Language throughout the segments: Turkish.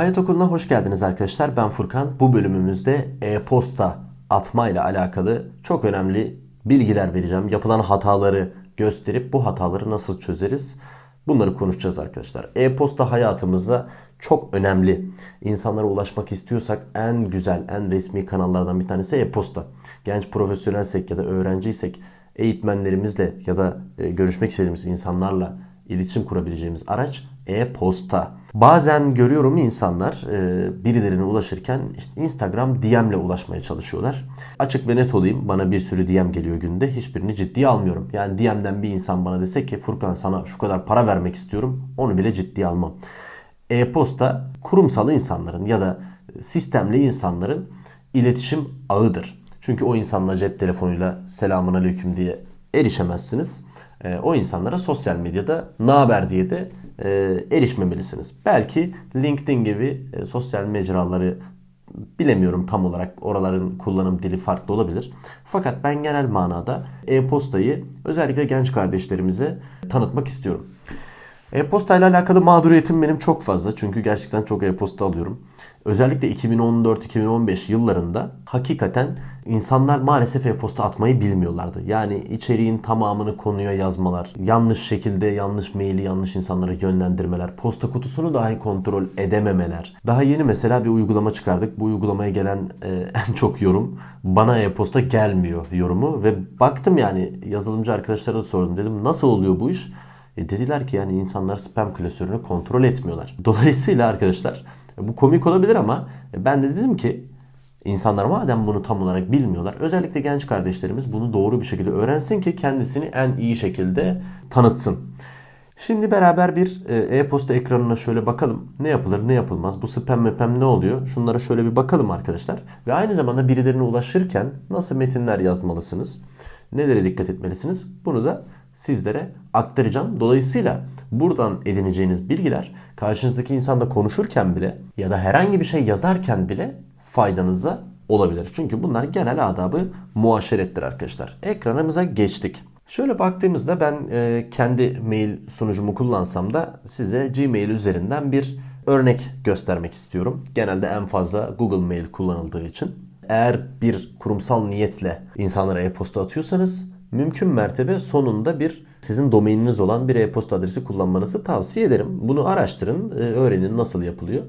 Hayat Okulu'na hoş geldiniz arkadaşlar. Ben Furkan. Bu bölümümüzde e-posta atma ile alakalı çok önemli bilgiler vereceğim. Yapılan hataları gösterip bu hataları nasıl çözeriz? Bunları konuşacağız arkadaşlar. E-posta hayatımızda çok önemli. İnsanlara ulaşmak istiyorsak en güzel, en resmi kanallardan bir tanesi e-posta. Genç profesyonelsek ya da öğrenciysek eğitmenlerimizle ya da e, görüşmek istediğimiz insanlarla iletişim kurabileceğimiz araç e-posta. Bazen görüyorum insanlar e, birilerine ulaşırken işte Instagram DM'le ulaşmaya çalışıyorlar. Açık ve net olayım bana bir sürü DM geliyor günde hiçbirini ciddiye almıyorum. Yani DM'den bir insan bana dese ki Furkan sana şu kadar para vermek istiyorum onu bile ciddiye almam. E-posta kurumsal insanların ya da sistemli insanların iletişim ağıdır. Çünkü o insanla cep telefonuyla selamun aleyküm diye erişemezsiniz. E, o insanlara sosyal medyada ne haber diye de e, erişmemelisiniz. Belki LinkedIn gibi e, sosyal mecraları bilemiyorum tam olarak oraların kullanım dili farklı olabilir. Fakat ben genel manada e-postayı özellikle genç kardeşlerimize tanıtmak istiyorum. E-posta ile alakalı mağduriyetim benim çok fazla. Çünkü gerçekten çok e-posta alıyorum. Özellikle 2014-2015 yıllarında hakikaten insanlar maalesef e-posta atmayı bilmiyorlardı. Yani içeriğin tamamını konuya yazmalar, yanlış şekilde yanlış maili yanlış insanlara yönlendirmeler, posta kutusunu dahi kontrol edememeler. Daha yeni mesela bir uygulama çıkardık. Bu uygulamaya gelen e, en çok yorum bana e-posta gelmiyor yorumu ve baktım yani yazılımcı arkadaşlara da sordum. Dedim nasıl oluyor bu iş? E dediler ki yani insanlar spam klasörünü kontrol etmiyorlar. Dolayısıyla arkadaşlar bu komik olabilir ama ben de dedim ki insanlar madem bunu tam olarak bilmiyorlar özellikle genç kardeşlerimiz bunu doğru bir şekilde öğrensin ki kendisini en iyi şekilde tanıtsın. Şimdi beraber bir e, e-posta ekranına şöyle bakalım. Ne yapılır ne yapılmaz. Bu spam mepem ne oluyor? Şunlara şöyle bir bakalım arkadaşlar. Ve aynı zamanda birilerine ulaşırken nasıl metinler yazmalısınız? Nelere dikkat etmelisiniz? Bunu da sizlere aktaracağım. Dolayısıyla buradan edineceğiniz bilgiler karşınızdaki insanda konuşurken bile ya da herhangi bir şey yazarken bile faydanıza olabilir. Çünkü bunlar genel adabı muaşerettir arkadaşlar. Ekranımıza geçtik. Şöyle baktığımızda ben e, kendi mail sunucumu kullansam da size Gmail üzerinden bir örnek göstermek istiyorum. Genelde en fazla Google Mail kullanıldığı için. Eğer bir kurumsal niyetle insanlara e-posta atıyorsanız mümkün mertebe sonunda bir sizin domaininiz olan bir e-posta adresi kullanmanızı tavsiye ederim. Bunu araştırın, e, öğrenin nasıl yapılıyor.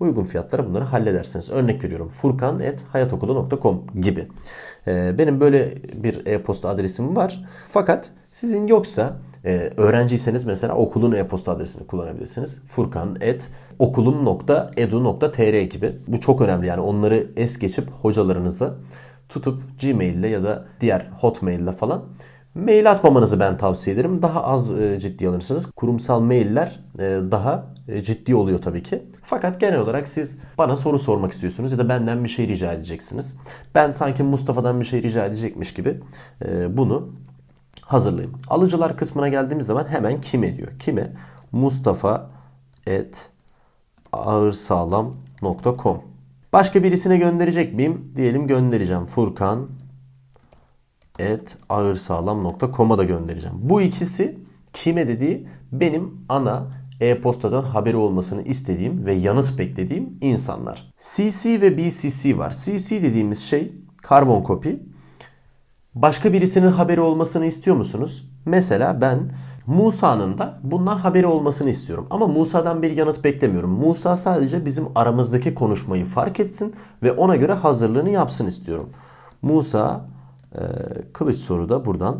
Uygun fiyatlara bunları halledersiniz. Örnek veriyorum furkan.hayatokulu.com gibi. E, benim böyle bir e-posta adresim var. Fakat sizin yoksa ee, öğrenciyseniz mesela okulun e-posta adresini kullanabilirsiniz. furkan.okulum.edu.tr gibi. Bu çok önemli yani onları es geçip hocalarınıza tutup Gmail ile ya da diğer Hotmail ile falan mail atmamanızı ben tavsiye ederim. Daha az e, ciddi alırsınız. Kurumsal mailler e, daha e, ciddi oluyor tabii ki. Fakat genel olarak siz bana soru sormak istiyorsunuz ya da benden bir şey rica edeceksiniz. Ben sanki Mustafa'dan bir şey rica edecekmiş gibi bunu hazırlayayım. Alıcılar kısmına geldiğimiz zaman hemen kime diyor. Kime? Mustafa et ağırsağlam.com Başka birisine gönderecek miyim? Diyelim göndereceğim. Furkan et ağırsağlam.com'a da göndereceğim. Bu ikisi kime dediği benim ana e-postadan haberi olmasını istediğim ve yanıt beklediğim insanlar. CC ve BCC var. CC dediğimiz şey karbon kopi. Başka birisinin haberi olmasını istiyor musunuz? Mesela ben Musa'nın da bundan haberi olmasını istiyorum. Ama Musa'dan bir yanıt beklemiyorum. Musa sadece bizim aramızdaki konuşmayı fark etsin ve ona göre hazırlığını yapsın istiyorum. Musa e, kılıç soruda buradan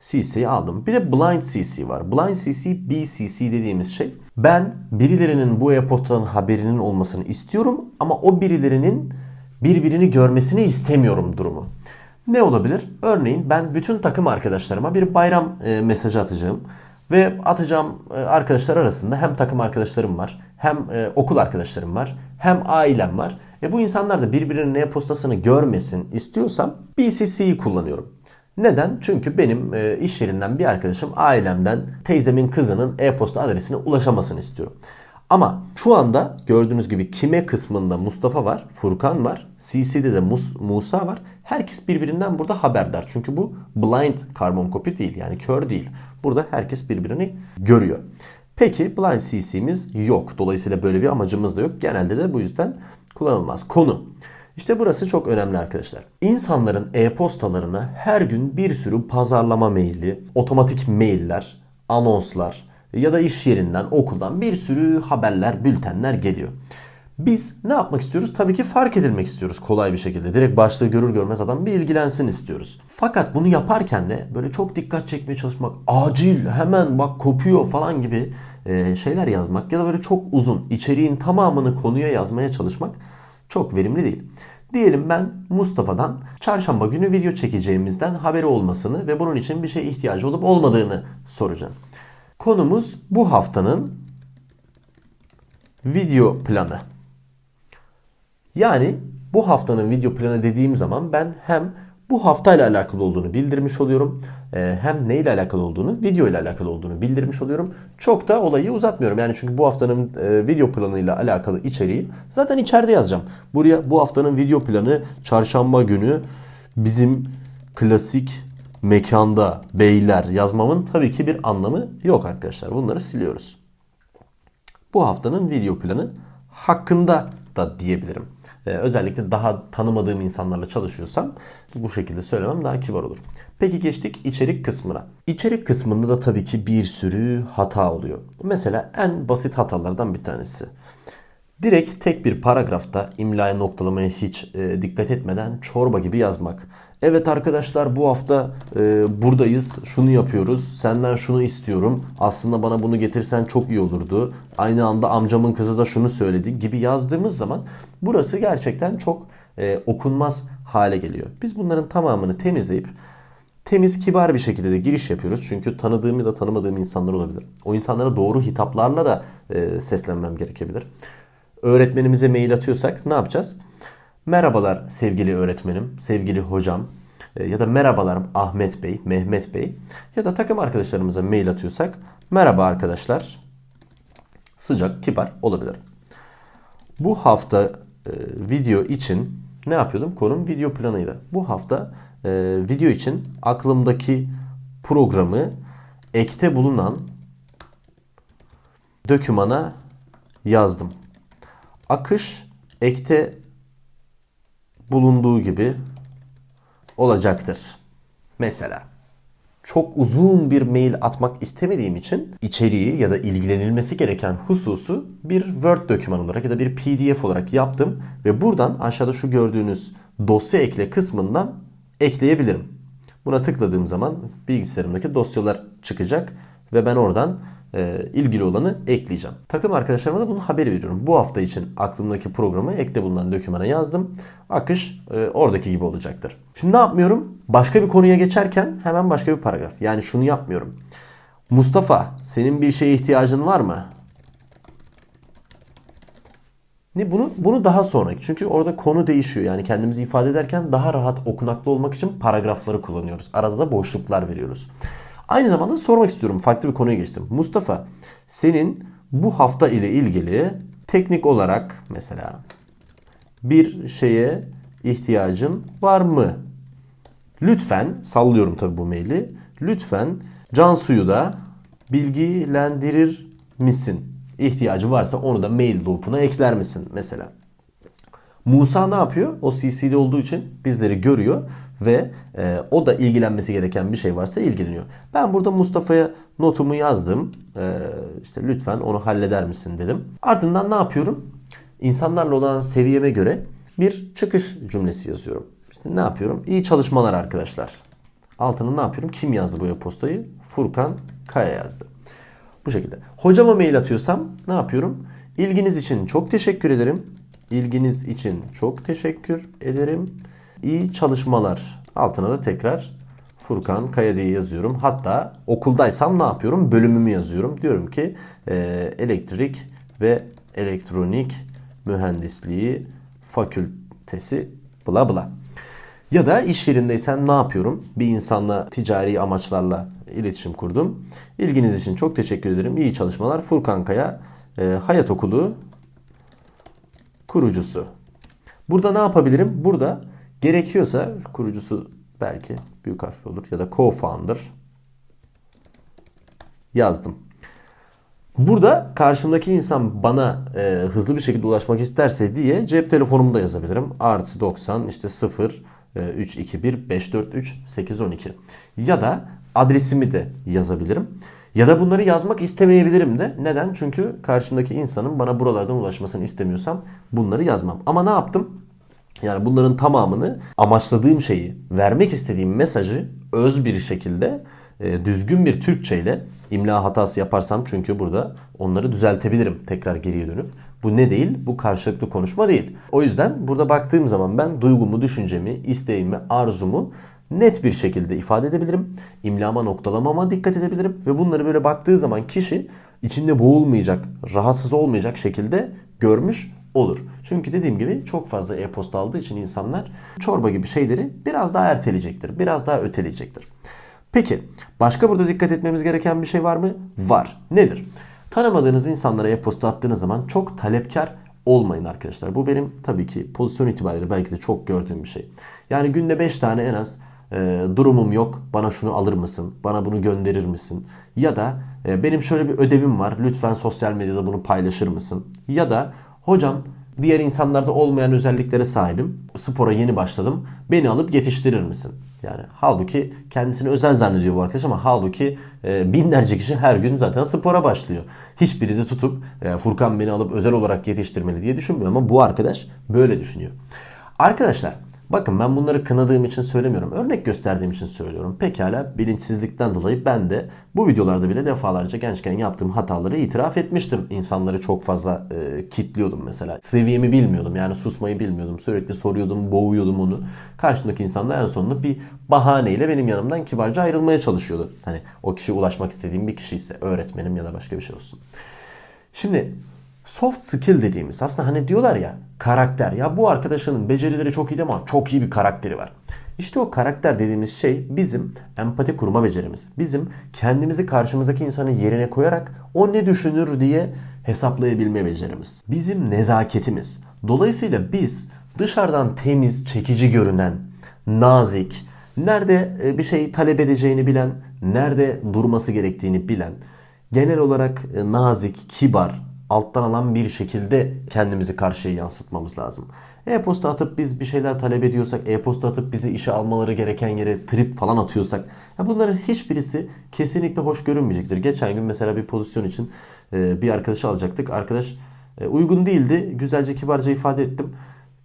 CC'yi aldım. Bir de blind CC var. Blind CC, BCC dediğimiz şey. Ben birilerinin bu e-postadan haberinin olmasını istiyorum ama o birilerinin birbirini görmesini istemiyorum durumu. Ne olabilir? Örneğin ben bütün takım arkadaşlarıma bir bayram e, mesajı atacağım. Ve atacağım e, arkadaşlar arasında hem takım arkadaşlarım var, hem e, okul arkadaşlarım var, hem ailem var. E bu insanlar da birbirinin e-postasını görmesin istiyorsam BCC'yi kullanıyorum. Neden? Çünkü benim e, iş yerinden bir arkadaşım ailemden teyzemin kızının e-posta adresine ulaşamasını istiyorum. Ama şu anda gördüğünüz gibi kime kısmında Mustafa var, Furkan var, CC'de de Mus Musa var. Herkes birbirinden burada haberdar. Çünkü bu blind karbon copy değil yani kör değil. Burada herkes birbirini görüyor. Peki blind CC'miz yok. Dolayısıyla böyle bir amacımız da yok. Genelde de bu yüzden kullanılmaz. Konu. İşte burası çok önemli arkadaşlar. İnsanların e-postalarına her gün bir sürü pazarlama maili, otomatik mailler, anonslar ya da iş yerinden, okuldan bir sürü haberler, bültenler geliyor. Biz ne yapmak istiyoruz? Tabii ki fark edilmek istiyoruz kolay bir şekilde. Direkt başlığı görür görmez adam bir ilgilensin istiyoruz. Fakat bunu yaparken de böyle çok dikkat çekmeye çalışmak, acil, hemen bak kopuyor falan gibi e, şeyler yazmak ya da böyle çok uzun içeriğin tamamını konuya yazmaya çalışmak çok verimli değil. Diyelim ben Mustafa'dan çarşamba günü video çekeceğimizden haberi olmasını ve bunun için bir şeye ihtiyacı olup olmadığını soracağım. Konumuz bu haftanın video planı. Yani bu haftanın video planı dediğim zaman ben hem bu haftayla alakalı olduğunu bildirmiş oluyorum. e, Hem neyle alakalı olduğunu, video ile alakalı olduğunu bildirmiş oluyorum. Çok da olayı uzatmıyorum. Yani çünkü bu haftanın e, video planıyla alakalı içeriği zaten içeride yazacağım. Buraya bu haftanın video planı çarşamba günü bizim klasik mekanda beyler yazmamın tabii ki bir anlamı yok arkadaşlar. Bunları siliyoruz. Bu haftanın video planı hakkında da diyebilirim. Ee, özellikle daha tanımadığım insanlarla çalışıyorsam bu şekilde söylemem daha kibar olur. Peki geçtik içerik kısmına. İçerik kısmında da tabii ki bir sürü hata oluyor. Mesela en basit hatalardan bir tanesi. Direkt tek bir paragrafta imlaya noktalamaya hiç e, dikkat etmeden çorba gibi yazmak. Evet arkadaşlar bu hafta e, buradayız, şunu yapıyoruz, senden şunu istiyorum. Aslında bana bunu getirsen çok iyi olurdu. Aynı anda amcamın kızı da şunu söyledi gibi yazdığımız zaman burası gerçekten çok e, okunmaz hale geliyor. Biz bunların tamamını temizleyip temiz kibar bir şekilde de giriş yapıyoruz. Çünkü tanıdığım ya da tanımadığım insanlar olabilir. O insanlara doğru hitaplarla da e, seslenmem gerekebilir. Öğretmenimize mail atıyorsak ne yapacağız? Merhabalar sevgili öğretmenim, sevgili hocam e, ya da merhabalar Ahmet Bey, Mehmet Bey ya da takım arkadaşlarımıza mail atıyorsak merhaba arkadaşlar sıcak, kibar olabilir. Bu hafta e, video için ne yapıyordum? Konum video planıydı. Bu hafta e, video için aklımdaki programı ekte bulunan dokümana yazdım. Akış ekte bulunduğu gibi olacaktır. Mesela çok uzun bir mail atmak istemediğim için içeriği ya da ilgilenilmesi gereken hususu bir Word doküman olarak ya da bir PDF olarak yaptım ve buradan aşağıda şu gördüğünüz dosya ekle kısmından ekleyebilirim. Buna tıkladığım zaman bilgisayarımdaki dosyalar çıkacak ve ben oradan e, ilgili olanı ekleyeceğim. Takım arkadaşlarıma da bunun haberi veriyorum. Bu hafta için aklımdaki programı ekle bulunan dokümana yazdım. Akış e, oradaki gibi olacaktır. Şimdi ne yapmıyorum? Başka bir konuya geçerken hemen başka bir paragraf. Yani şunu yapmıyorum. Mustafa senin bir şeye ihtiyacın var mı? Ne bunu bunu daha sonraki. Çünkü orada konu değişiyor. Yani kendimizi ifade ederken daha rahat okunaklı olmak için paragrafları kullanıyoruz. Arada da boşluklar veriyoruz. Aynı zamanda sormak istiyorum. Farklı bir konuya geçtim. Mustafa, senin bu hafta ile ilgili teknik olarak mesela bir şeye ihtiyacın var mı? Lütfen, sallıyorum tabii bu maili. Lütfen Cansu'yu da bilgilendirir misin? İhtiyacı varsa onu da mail loop'una ekler misin mesela? Musa ne yapıyor? O CC'de olduğu için bizleri görüyor ve e, o da ilgilenmesi gereken bir şey varsa ilgileniyor. Ben burada Mustafa'ya notumu yazdım. E, işte lütfen onu halleder misin dedim. Ardından ne yapıyorum? İnsanlarla olan seviyeme göre bir çıkış cümlesi yazıyorum. İşte ne yapıyorum? İyi çalışmalar arkadaşlar. Altına ne yapıyorum? Kim yazdı bu e-postayı? Furkan Kaya yazdı. Bu şekilde. Hocama mail atıyorsam ne yapıyorum? İlginiz için çok teşekkür ederim. İlginiz için çok teşekkür ederim. İyi çalışmalar. Altına da tekrar Furkan Kaya diye yazıyorum. Hatta okuldaysam ne yapıyorum? Bölümümü yazıyorum. Diyorum ki e, elektrik ve elektronik mühendisliği fakültesi bla bla. Ya da iş yerindeysen ne yapıyorum? Bir insanla ticari amaçlarla iletişim kurdum. İlginiz için çok teşekkür ederim. İyi çalışmalar. Furkan Kaya e, Hayat Okulu kurucusu. Burada ne yapabilirim? Burada gerekiyorsa kurucusu belki büyük harfli olur ya da co-founder yazdım. Burada karşımdaki insan bana e, hızlı bir şekilde ulaşmak isterse diye cep telefonumu da yazabilirim. Artı 90 işte 0 e, 321 543 812 ya da adresimi de yazabilirim. Ya da bunları yazmak istemeyebilirim de. Neden? Çünkü karşımdaki insanın bana buralardan ulaşmasını istemiyorsam bunları yazmam. Ama ne yaptım? Yani bunların tamamını amaçladığım şeyi, vermek istediğim mesajı öz bir şekilde e, düzgün bir Türkçe ile imla hatası yaparsam çünkü burada onları düzeltebilirim tekrar geriye dönüp. Bu ne değil? Bu karşılıklı konuşma değil. O yüzden burada baktığım zaman ben duygumu, düşüncemi, isteğimi, arzumu net bir şekilde ifade edebilirim. İmlama noktalamama dikkat edebilirim ve bunları böyle baktığı zaman kişi içinde boğulmayacak, rahatsız olmayacak şekilde görmüş olur. Çünkü dediğim gibi çok fazla e-posta aldığı için insanlar çorba gibi şeyleri biraz daha erteleyecektir. Biraz daha öteleyecektir. Peki başka burada dikkat etmemiz gereken bir şey var mı? Var. Nedir? Tanımadığınız insanlara e-posta attığınız zaman çok talepkar olmayın arkadaşlar. Bu benim tabii ki pozisyon itibariyle belki de çok gördüğüm bir şey. Yani günde 5 tane en az e, durumum yok bana şunu alır mısın? Bana bunu gönderir misin? Ya da e, benim şöyle bir ödevim var lütfen sosyal medyada bunu paylaşır mısın? Ya da hocam diğer insanlarda olmayan özelliklere sahibim. Spora yeni başladım. Beni alıp yetiştirir misin? Yani halbuki kendisini özel zannediyor bu arkadaş ama halbuki e, binlerce kişi her gün zaten spora başlıyor. Hiçbiri de tutup e, Furkan beni alıp özel olarak yetiştirmeli diye düşünmüyor ama bu arkadaş böyle düşünüyor. Arkadaşlar Bakın ben bunları kınadığım için söylemiyorum. Örnek gösterdiğim için söylüyorum. Pekala bilinçsizlikten dolayı ben de bu videolarda bile defalarca gençken yaptığım hataları itiraf etmiştim. İnsanları çok fazla e, kitliyordum mesela. Seviyemi bilmiyordum yani susmayı bilmiyordum. Sürekli soruyordum, boğuyordum onu. Karşımdaki insan da en sonunda bir bahaneyle benim yanımdan kibarca ayrılmaya çalışıyordu. Hani o kişi ulaşmak istediğim bir kişi ise öğretmenim ya da başka bir şey olsun. Şimdi soft skill dediğimiz aslında hani diyorlar ya karakter. Ya bu arkadaşının becerileri çok iyi ama çok iyi bir karakteri var. İşte o karakter dediğimiz şey bizim empati kurma becerimiz. Bizim kendimizi karşımızdaki insanın yerine koyarak o ne düşünür diye hesaplayabilme becerimiz. Bizim nezaketimiz. Dolayısıyla biz dışarıdan temiz, çekici görünen, nazik, nerede e, bir şey talep edeceğini bilen, nerede durması gerektiğini bilen, genel olarak e, nazik, kibar, alttan alan bir şekilde kendimizi karşıya yansıtmamız lazım. E-posta atıp biz bir şeyler talep ediyorsak, e-posta atıp bizi işe almaları gereken yere trip falan atıyorsak ya bunların hiçbirisi kesinlikle hoş görünmeyecektir. Geçen gün mesela bir pozisyon için e, bir arkadaşı alacaktık. Arkadaş e, uygun değildi. Güzelce kibarca ifade ettim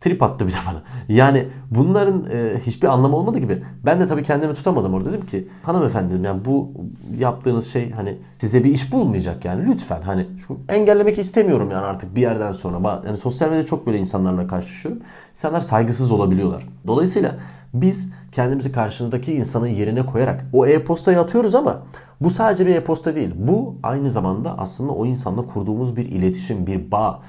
trip attı bir de bana. Yani bunların e, hiçbir anlamı olmadı gibi. Ben de tabii kendimi tutamadım orada dedim ki hanımefendi yani bu yaptığınız şey hani size bir iş bulmayacak yani lütfen hani şu engellemek istemiyorum yani artık bir yerden sonra. Yani sosyal medyada çok böyle insanlarla karşılaşıyorum. İnsanlar saygısız olabiliyorlar. Dolayısıyla biz kendimizi karşımızdaki insanın yerine koyarak o e-postayı atıyoruz ama bu sadece bir e-posta değil. Bu aynı zamanda aslında o insanla kurduğumuz bir iletişim, bir bağ.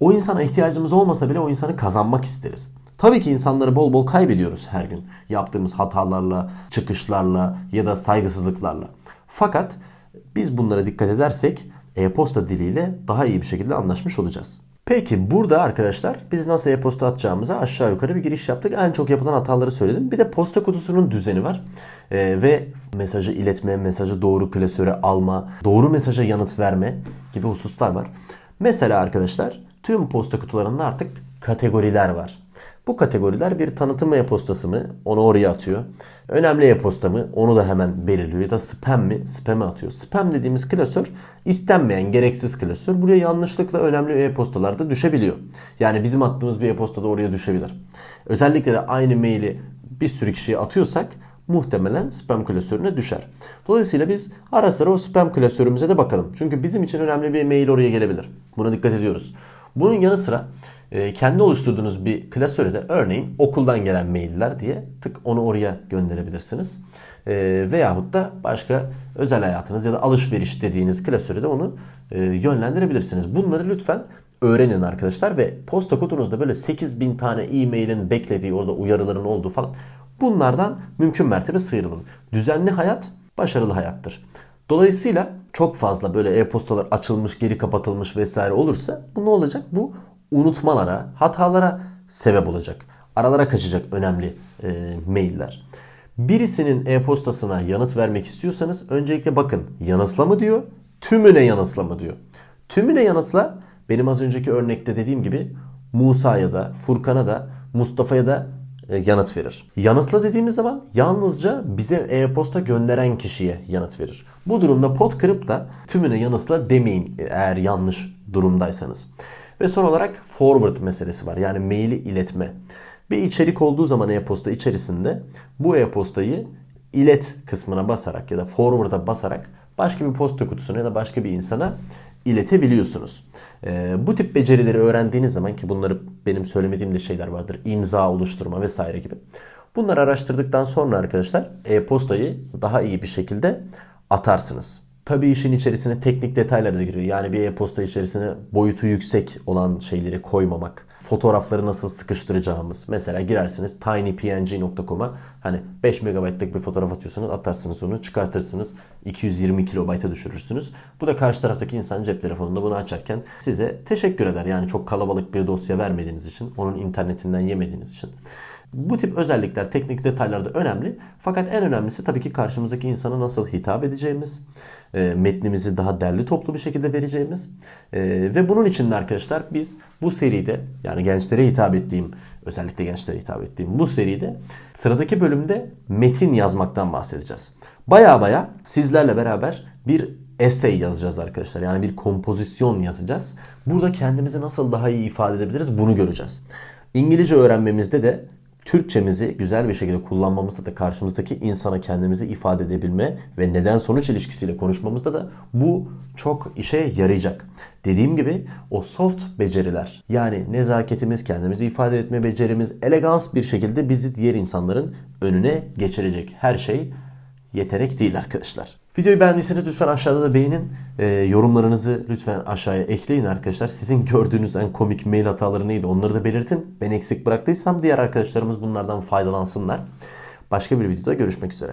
O insana ihtiyacımız olmasa bile o insanı kazanmak isteriz. Tabii ki insanları bol bol kaybediyoruz her gün. Yaptığımız hatalarla, çıkışlarla ya da saygısızlıklarla. Fakat biz bunlara dikkat edersek e-posta diliyle daha iyi bir şekilde anlaşmış olacağız. Peki burada arkadaşlar biz nasıl e-posta atacağımıza aşağı yukarı bir giriş yaptık. En çok yapılan hataları söyledim. Bir de posta kutusunun düzeni var. Ee, ve mesajı iletme, mesajı doğru klasöre alma, doğru mesaja yanıt verme gibi hususlar var. Mesela arkadaşlar tüm posta kutularında artık kategoriler var. Bu kategoriler bir tanıtım e-postası mı? Onu oraya atıyor. Önemli e-posta mı? Onu da hemen belirliyor. Ya da spam mi? Spam'e atıyor. Spam dediğimiz klasör istenmeyen, gereksiz klasör. Buraya yanlışlıkla önemli e-postalar da düşebiliyor. Yani bizim attığımız bir e-posta da oraya düşebilir. Özellikle de aynı maili bir sürü kişiye atıyorsak muhtemelen spam klasörüne düşer. Dolayısıyla biz ara sıra o spam klasörümüze de bakalım. Çünkü bizim için önemli bir mail oraya gelebilir. Buna dikkat ediyoruz. Bunun yanı sıra e, kendi oluşturduğunuz bir klasöre de örneğin okuldan gelen mailler diye tık onu oraya gönderebilirsiniz. E, veyahut da başka özel hayatınız ya da alışveriş dediğiniz klasöre de onu e, yönlendirebilirsiniz. Bunları lütfen öğrenin arkadaşlar ve posta kutunuzda böyle 8000 tane e-mailin beklediği orada uyarıların olduğu falan bunlardan mümkün mertebe sıyrılın. Düzenli hayat başarılı hayattır. Dolayısıyla çok fazla böyle e-postalar açılmış, geri kapatılmış vesaire olursa bu ne olacak? Bu unutmalara, hatalara sebep olacak. Aralara kaçacak önemli e, mailler. Birisinin e-postasına yanıt vermek istiyorsanız öncelikle bakın yanıtla mı diyor Tümüne yanıtla mı diyor. Tümüne yanıtla benim az önceki örnekte dediğim gibi Musa'ya da, Furkan'a da, Mustafa'ya da yanıt verir. Yanıtla dediğimiz zaman yalnızca bize e-posta gönderen kişiye yanıt verir. Bu durumda pot kırıp da tümüne yanıtla demeyin eğer yanlış durumdaysanız. Ve son olarak forward meselesi var. Yani maili iletme. Bir içerik olduğu zaman e-posta içerisinde bu e-postayı ilet kısmına basarak ya da forward'a basarak başka bir posta kutusuna ya da başka bir insana iletebiliyorsunuz. Ee, bu tip becerileri öğrendiğiniz zaman ki bunları benim söylemediğim de şeyler vardır. imza oluşturma vesaire gibi. Bunları araştırdıktan sonra arkadaşlar e-postayı daha iyi bir şekilde atarsınız. Tabii işin içerisine teknik detaylar da giriyor. Yani bir e-posta içerisine boyutu yüksek olan şeyleri koymamak. Fotoğrafları nasıl sıkıştıracağımız. Mesela girersiniz tinypng.com'a hani 5 MB'lık bir fotoğraf atıyorsunuz atarsınız onu çıkartırsınız 220 kilobayta düşürürsünüz. Bu da karşı taraftaki insan cep telefonunda bunu açarken size teşekkür eder. Yani çok kalabalık bir dosya vermediğiniz için onun internetinden yemediğiniz için. Bu tip özellikler, teknik detaylar da önemli. Fakat en önemlisi tabii ki karşımızdaki insana nasıl hitap edeceğimiz, e, metnimizi daha derli toplu bir şekilde vereceğimiz e, ve bunun için de arkadaşlar biz bu seride yani gençlere hitap ettiğim, özellikle gençlere hitap ettiğim bu seride sıradaki bölümde metin yazmaktan bahsedeceğiz. Baya baya sizlerle beraber bir essay yazacağız arkadaşlar. Yani bir kompozisyon yazacağız. Burada kendimizi nasıl daha iyi ifade edebiliriz bunu göreceğiz. İngilizce öğrenmemizde de Türkçemizi güzel bir şekilde kullanmamızda da karşımızdaki insana kendimizi ifade edebilme ve neden sonuç ilişkisiyle konuşmamızda da bu çok işe yarayacak. Dediğim gibi o soft beceriler yani nezaketimiz, kendimizi ifade etme becerimiz elegans bir şekilde bizi diğer insanların önüne geçirecek. Her şey yetenek değil arkadaşlar. Videoyu beğendiyseniz lütfen aşağıda da beğenin. Ee, yorumlarınızı lütfen aşağıya ekleyin arkadaşlar. Sizin gördüğünüz en komik mail hataları neydi onları da belirtin. Ben eksik bıraktıysam diğer arkadaşlarımız bunlardan faydalansınlar. Başka bir videoda görüşmek üzere.